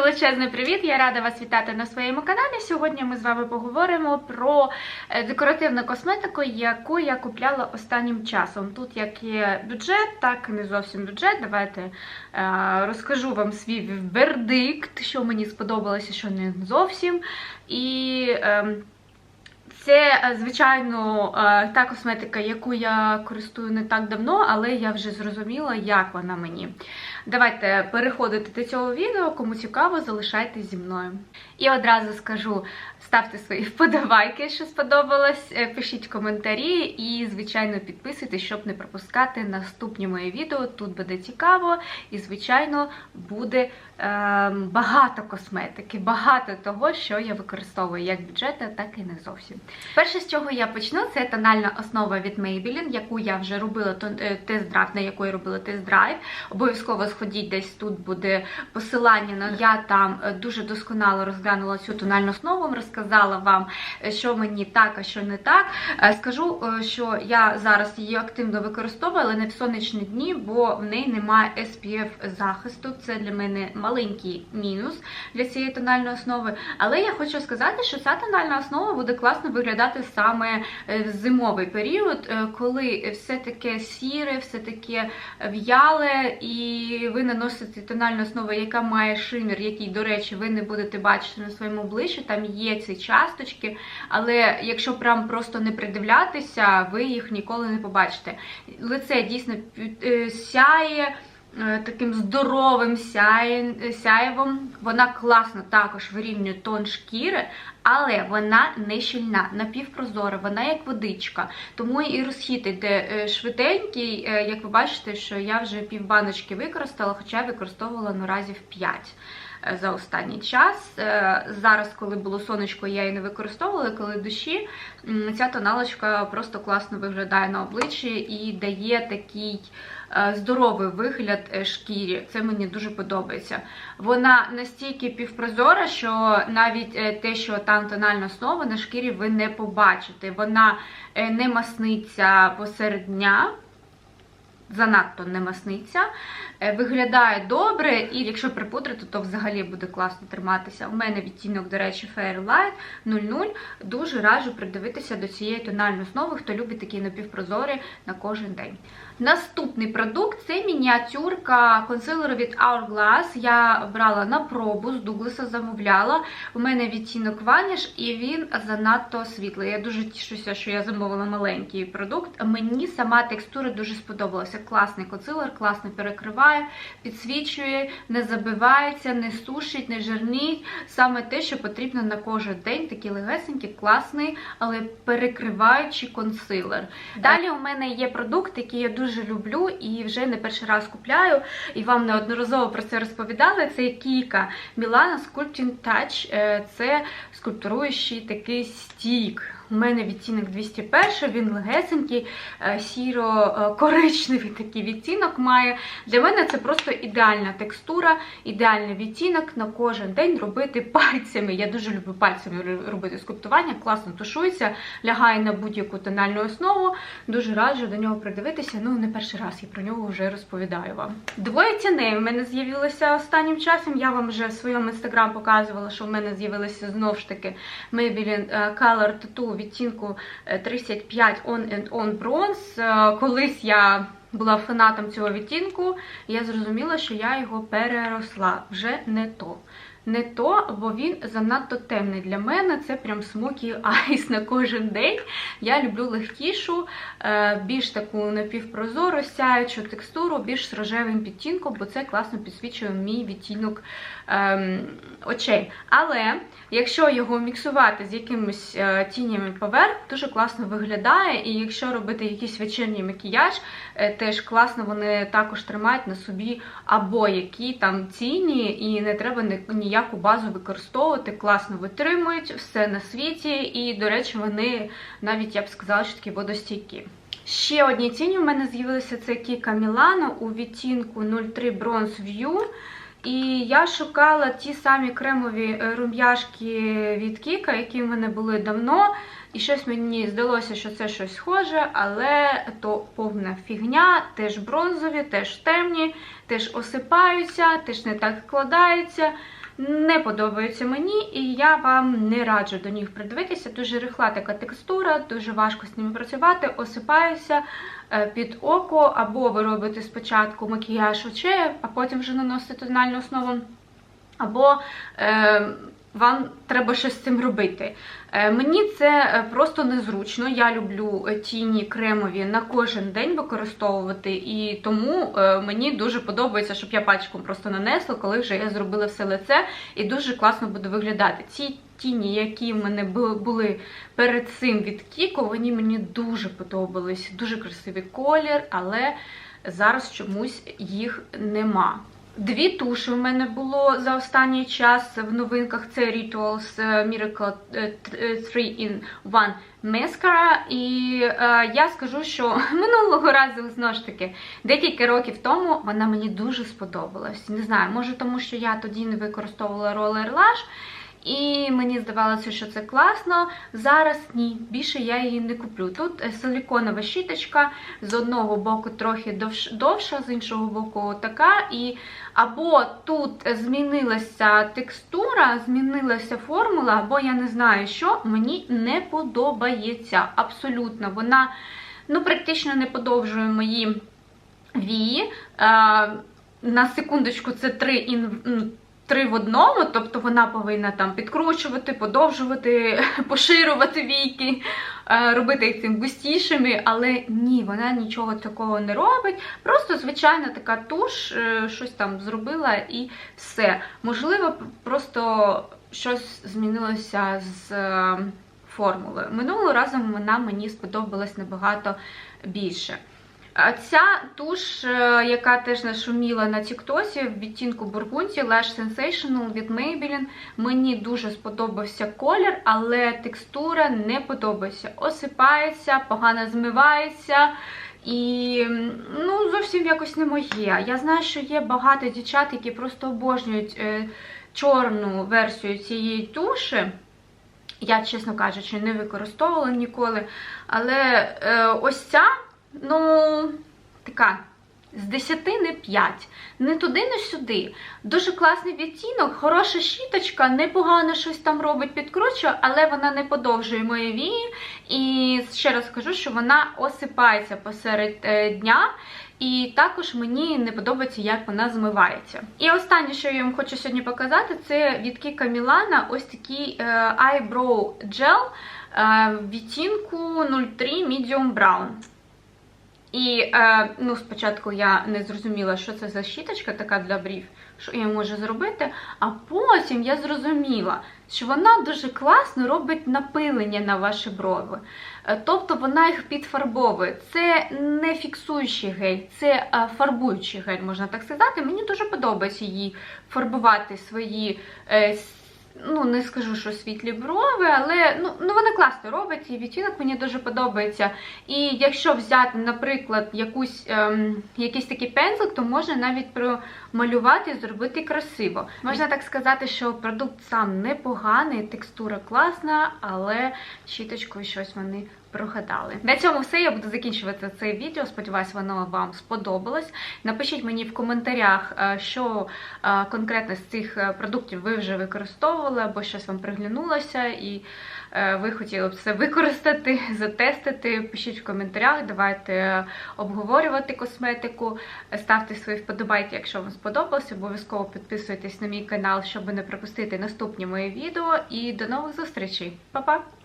величезний привіт! Я рада вас вітати на своєму каналі. Сьогодні ми з вами поговоримо про е, декоративну косметику, яку я купляла останнім часом. Тут як є бюджет, так і не зовсім бюджет. Давайте е, розкажу вам свій вердикт, що мені сподобалося, що не зовсім. І ем, це, е, звичайно, е, та косметика, яку я користую не так давно, але я вже зрозуміла, як вона мені. Давайте переходити до цього відео. Кому цікаво, залишайтесь зі мною. І одразу скажу: ставте свої вподобайки, що сподобалось, е, пишіть коментарі і, звичайно, підписуйтесь, щоб не пропускати наступні мої відео. Тут буде цікаво і, звичайно, буде е, багато косметики, багато того, що я використовую як бюджетна, так і не зовсім. Перше, з чого я почну, це тональна основа від Maybelline, яку я вже робила е, тест-драйв, на яку я робила тест-драйв. Обов'язково сходіть, десь тут буде посилання на я там е, дуже досконало розглянула цю тональну основу, розказала вам, е, що мені так, а що не так. Скажу, що я зараз її активно використовую, але не в сонячні дні, бо в неї немає SPF захисту. Це для мене маленький мінус для цієї тональної основи. Але я хочу сказати, що ця тональна основа буде класно виглядати саме в зимовий період, коли все таке сіре, все таке в'яле, і ви наносите тональну основу, яка має шимір, який, до речі, ви не будете бачити на своєму обличчі, там є ці часточки, але якщо прям просто не придивлятися, ви їх ніколи не побачите. Лице дійсно сяє. Таким здоровим сяєвом. Вона класно також вирівнює тон шкіри, але вона не щільна, напівпрозора, вона як водичка. Тому і розхід йде швиденький. Як ви бачите, що я вже півбаночки використала, хоча використовувала ну, разів 5 за останній час. Зараз, коли було сонечко, я її не використовувала, коли дощі, ця тоналочка просто класно виглядає на обличчі і дає такий здоровий вигляд шкірі. Це мені дуже подобається. Вона настільки півпрозора, що навіть те, що там тональна основа на шкірі, ви не побачите. Вона не масниться посеред дня занадто не масниця. Виглядає добре, і якщо припудрити, то взагалі буде класно триматися. У мене відтінок, до речі, Fairlight 00. Дуже раджу придивитися до цієї тональної основи, хто любить такі напівпрозорі на кожен день. Наступний продукт це мініатюрка консилеру від Hourglass. Я брала на пробу, з Дугласа замовляла. У мене відтінок Vanish і він занадто світлий. Я дуже тішуся, що я замовила маленький продукт. Мені сама текстура дуже сподобалася. Класний консилер, класно перекриває, підсвічує, не забивається, не сушить, не жирнить. Саме те, що потрібно на кожен день. Такий легесенький, класний, але перекриваючий консилер. Далі у мене є продукт, який я дуже дуже люблю і вже не перший раз купляю, і вам неодноразово про це розповідали. Це кійка Milana Sculpting Touch. Е, це скульптуруючий такий стік. У мене відтінок 201, він легесенький, е, сіро-коричневий такий відтінок має. Для мене це просто ідеальна текстура, ідеальний відтінок на кожен день робити пальцями. Я дуже люблю пальцями робити скульптування, класно тушується, лягає на будь-яку тональну основу. Дуже раджу до нього придивитися. Ну, не перший раз я про нього вже розповідаю вам. Двоє ціней у мене з'явилося останнім часом. Я вам вже в своєму інстаграм показувала, що в мене з'явилися знову ж таки Maybelline Color Tattoo відтінку 35 On and On Bronze. Колись я була фанатом цього відтінку, я зрозуміла, що я його переросла. Вже не то. Не то, бо він занадто темний для мене. Це прям смокі айс на кожен день. Я люблю легкішу, більш таку напівпрозору, сяючу текстуру, більш з рожевим підтінком, бо це класно підсвічує мій відтінок ем, очей. Але якщо його міксувати з якимись е, тінями поверх, дуже класно виглядає. І якщо робити якийсь вечірній макіяж, е, теж класно вони також тримають на собі або які там тіні, і не треба ніяку базу використовувати, класно витримують все на світі. І, до речі, вони навіть я б сказала, що такі водостійкі. Ще одні тіні у мене з'явилися це Кіка Мілано у відтінку 03 Bronze View. І я шукала ті самі кремові е, рум'яшки від Кіка, які в мене були давно. І щось мені здалося, що це щось схоже, але то повна фігня, теж бронзові, теж темні, теж осипаються, теж не так вкладаються. Не подобаються мені, і я вам не раджу до них придивитися. Дуже рихла така текстура, дуже важко з ними працювати, осипаюся е, під око, або ви робите спочатку макіяж очей, а потім вже наносите тональну основу, або е, вам треба щось з цим робити. Е, Мені це е, просто незручно. Я люблю е, тіні кремові на кожен день використовувати, і тому мені дуже подобається, щоб я пачком просто нанесла, коли вже я зробила все лице, і дуже класно буде виглядати. Ці тіні, які в мене були перед цим від Кіко, вони мені дуже подобались. Дуже красивий колір, але зараз чомусь їх нема. Дві туші в мене було за останній час в новинках. Це Rituals е, Miracle е, 3 in 1 Mascara. І е, я скажу, що минулого разу, знову ж таки, декілька років тому вона мені дуже сподобалась. Не знаю, може тому, що я тоді не використовувала Roller лаш. І мені здавалося, що це класно. Зараз ні, більше я її не куплю. Тут е, силіконова щіточка, з одного боку трохи довша, з іншого боку така. І або тут змінилася текстура, змінилася формула, або я не знаю, що мені не подобається. Абсолютно. Вона ну, практично не подовжує мої вії. Е, на секундочку, це три ін три в одному, тобто вона повинна там підкручувати, подовжувати, поширювати війки, е, робити їх цим густішими, але ні, вона нічого такого не робить. Просто звичайна така туш, е, щось там зробила і все. Можливо, просто щось змінилося з е, формулою. Минулого разу вона мені сподобалась набагато більше. А Ця туш, е, яка теж нашуміла на Тіктосі в відтінку бургунці Lash Sensational від Maybelline, мені дуже сподобався колір, але текстура не подобається. Осипається, погано змивається. І ну, зовсім якось не моє. Я знаю, що є багато дівчат, які просто обожнюють е, чорну версію цієї туші. Я, чесно кажучи, не використовувала ніколи. Але е, ось ця. Ну, така. З 10 не 5. Не туди, не сюди. Дуже класний відтінок, хороша щіточка, непогано щось там робить, підкручує, але вона не подовжує мої вії. І ще раз скажу, що вона осипається посеред е, дня. І також мені не подобається, як вона змивається. І останнє, що я вам хочу сьогодні показати, це від Кіка Мілана ось такий е, Eyebrow Gel е, в відтінку 03 Medium Brown. І е, ну, спочатку я не зрозуміла, що це за щіточка така для брів, що я можу зробити. А потім я зрозуміла, що вона дуже класно робить напилення на ваші брови. Е, тобто вона їх підфарбовує. Це не фіксуючий гель, це е, фарбуючий гель, можна так сказати. Мені дуже подобається її фарбувати свої. Е, Ну, не скажу, що світлі брови, але ну, ну вона класно робить, і відтінок мені дуже подобається. І якщо взяти, наприклад, якусь, ем, якийсь такий пензлик, то можна навіть промалювати і зробити красиво. Можна так сказати, що продукт сам непоганий, текстура класна, але щіточкою щось вони прогадали. На цьому все. Я буду закінчувати це відео. Сподіваюсь, воно вам сподобалось. Напишіть мені в коментарях, е, що е, конкретно з цих е, продуктів ви вже використовували, або щось вам приглянулося, і ви хотіли б це використати, затестити. Пишіть в коментарях, давайте обговорювати косметику, ставте свої вподобайки, якщо вам сподобалось. Обов'язково підписуйтесь на мій канал, щоб не пропустити наступні мої відео. І до нових зустрічей. Па-па!